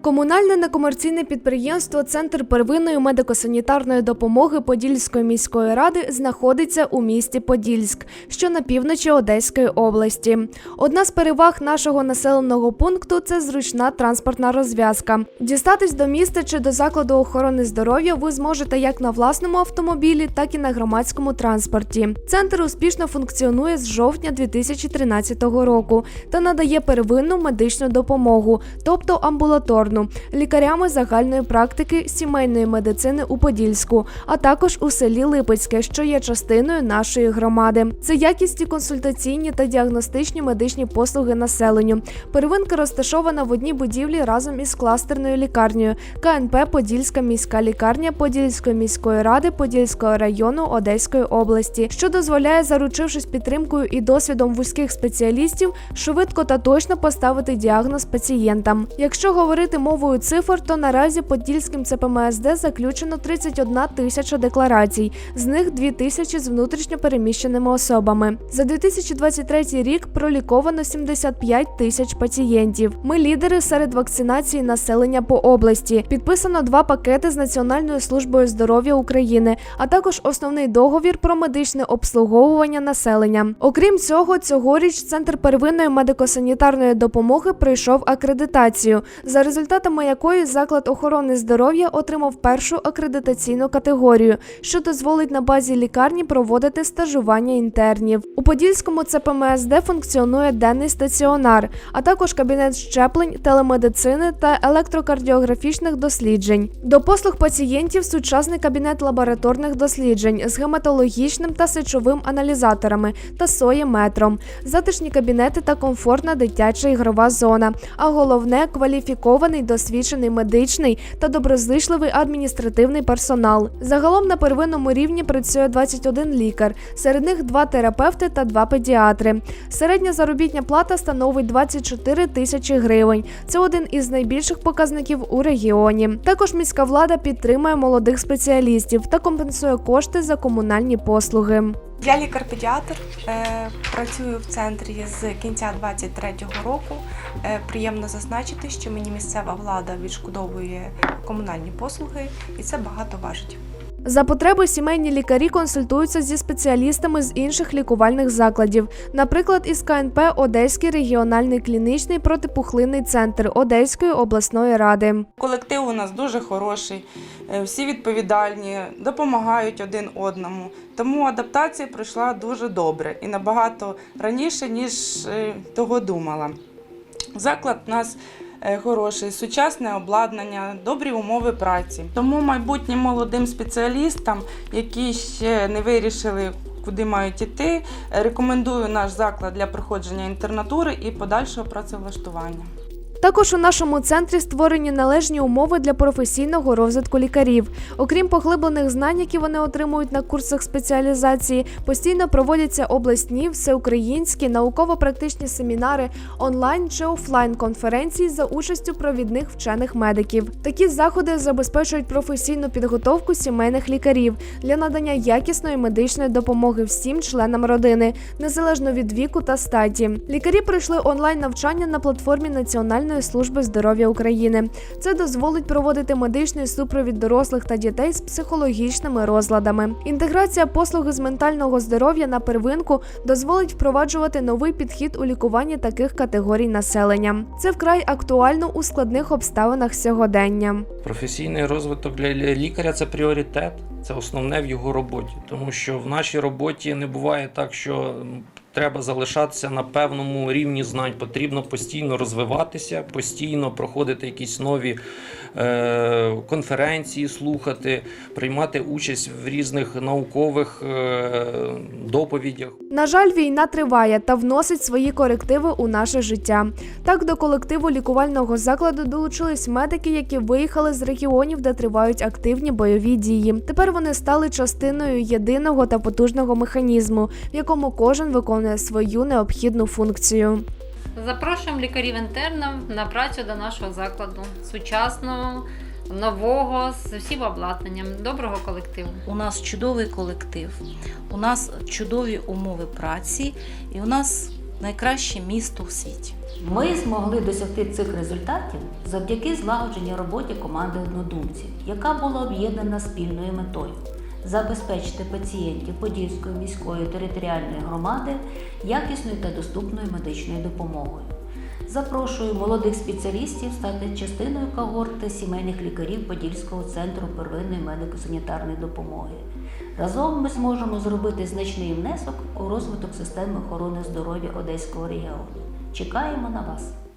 Комунальне некомерційне підприємство Центр первинної медико-санітарної допомоги Подільської міської ради знаходиться у місті Подільськ, що на півночі Одеської області. Одна з переваг нашого населеного пункту це зручна транспортна розв'язка. Дістатись до міста чи до закладу охорони здоров'я ви зможете як на власному автомобілі, так і на громадському транспорті. Центр успішно функціонує з жовтня 2013 року та надає первинну медичну допомогу, тобто амбулаторну, лікарями загальної практики сімейної медицини у Подільську, а також у селі Липецьке, що є частиною нашої громади. Це якісні консультаційні та діагностичні медичні послуги населенню. Первинка розташована в одній будівлі разом із кластерною лікарнею КНП Подільська міська лікарня Подільської міської ради Подільського району Одеської області, що дозволяє, заручившись підтримкою і досвідом вузьких спеціалістів, швидко та точно поставити діагноз пацієнтам. Якщо говорити мовою цифр, то наразі Подільським ЦПМСД заключено 31 тисяча декларацій, з них 2 тисячі з внутрішньо переміщеними особами. За 2023 рік проліковано 75 тисяч пацієнтів. Ми лідери серед вакцинації населення по області. Підписано два пакети з Національною службою здоров'я України, а також основний договір про медичне обслуговування населення. Окрім цього, цьогоріч центр первинної медико-санітарної допомоги пройшов акредитацію, за результатами якої заклад охорони здоров'я отримав першу акредитаційну категорію, що дозволить на базі лікарні проводити стажування інтернів. У Подільському ЦПМСД функціонує денний стаціонар, а також кабінет щеплень, телемедицини та електрокардіографічних досліджень. До послуг пацієнтів сучасний кабінет лабораторних досліджень з гематологічним та сечовим аналізаторами та соєметром, затишні кабінети та комфортна дитяча ігрова зона. А головне кваліфікований досвідчений медичний та доброзичливий адміністративний персонал. Загалом на первинному рівні працює 21 лікар, серед них два терапевти та два педіатри. Середня заробітня плата становить 24 тисячі гривень. Це один із найбільших показників у регіоні. Також міська влада підтримує молодих спеціалістів та компенсує кошти за комунальні послуги. Я лікар-педіатр, е, працюю в центрі з кінця 23-го року. Е, Приємно зазначити, що мені місцева влада відшкодовує комунальні послуги, і це багато важить. За потреби сімейні лікарі консультуються зі спеціалістами з інших лікувальних закладів, наприклад, із КНП Одеський регіональний клінічний протипухлинний центр Одеської обласної ради. Колектив у нас дуже хороший, е, всі відповідальні, допомагають один одному. Тому адаптація пройшла дуже добре і набагато раніше, ніж е, того думала. Заклад у нас хороший, сучасне обладнання, добрі умови праці. Тому майбутнім молодим спеціалістам, які ще не вирішили, куди мають іти, е, рекомендую наш заклад для проходження інтернатури і подальшого працевлаштування. Також у нашому центрі створені належні умови для професійного розвитку лікарів. Окрім поглиблених знань, які вони отримують на курсах спеціалізації, постійно проводяться обласні, всеукраїнські, науково-практичні семінари, онлайн чи офлайн конференції за участю провідних вчених медиків. Такі заходи забезпечують професійну підготовку сімейних лікарів для надання якісної медичної допомоги всім членам родини, незалежно від віку та статі. Лікарі пройшли онлайн навчання на платформі Національної служби здоров'я України. Це дозволить проводити медичний супровід дорослих та дітей з психологічними розладами. Інтеграція послуги з ментального здоров'я на первинку дозволить впроваджувати новий підхід у лікуванні таких категорій населення. Це вкрай актуально у складних обставинах сьогодення. Професійний розвиток для лікаря це пріоритет, це основне в його роботі. Тому що в нашій роботі не буває так, що треба залишатися на певному рівні знань. Потрібно постійно розвиватися, постійно проходити якісь нові конференції, слухати, приймати участь в різних наукових е, доповідях. На жаль, війна триває та вносить свої корективи у наше життя. Так до колективу лікувального закладу долучились медики, які виїхали з регіонів, де тривають активні бойові дії. Тепер вони стали частиною єдиного та потужного механізму, в якому кожен виконує свою необхідну функцію. Запрошуємо лікарів-інтернів на працю до нашого закладу сучасного, нового, з усім обладнанням, доброго колективу. У нас чудовий колектив, у нас чудові умови праці, і у нас найкраще місто у світі. Ми змогли досягти цих результатів завдяки злагодженій роботі команди однодумців, яка була об'єднана спільною метою забезпечити пацієнтів Подільської міської територіальної громади якісною та доступною медичною допомогою. Запрошую молодих спеціалістів стати частиною когорти сімейних лікарів Подільського центру первинної медико-санітарної допомоги. Разом ми зможемо зробити значний внесок у розвиток системи охорони здоров'я Одеського регіону. Чекаємо на вас!